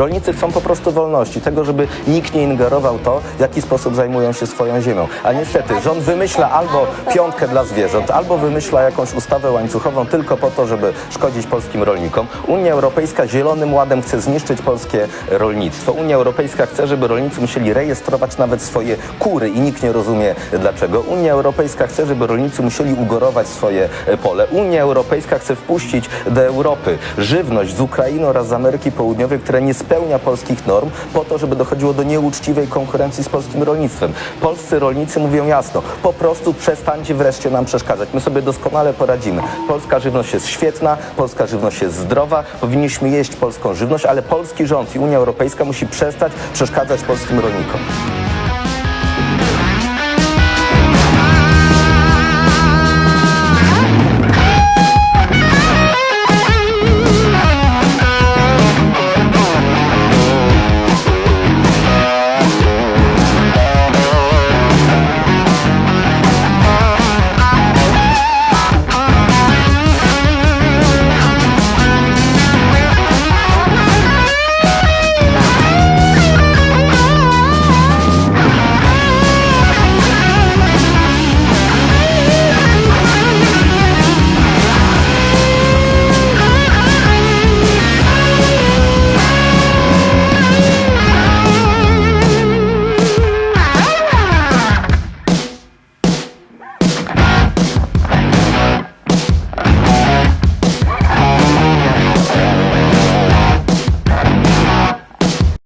Rolnicy chcą po prostu wolności, tego, żeby nikt nie ingerował to, w jaki sposób zajmują się swoją ziemią. A niestety rząd wymyśla albo piątkę dla zwierząt, albo wymyśla jakąś ustawę łańcuchową tylko po to, żeby szkodzić polskim rolnikom. Unia Europejska zielonym ładem chce zniszczyć polskie rolnictwo. Unia Europejska chce, żeby rolnicy musieli rejestrować nawet swoje kury i nikt nie rozumie dlaczego. Unia Europejska chce, żeby rolnicy musieli ugorować swoje e, pole. Unia Europejska chce wpuścić do Europy żywność z Ukrainy oraz z Ameryki Południowej, nie spełnia polskich norm, po to, żeby dochodziło do nieuczciwej konkurencji z polskim rolnictwem. Polscy rolnicy mówią jasno, po prostu przestańcie wreszcie nam przeszkadzać. My sobie doskonale poradzimy. Polska żywność jest świetna, polska żywność jest zdrowa, powinniśmy jeść polską żywność, ale polski rząd i Unia Europejska musi przestać przeszkadzać polskim rolnikom.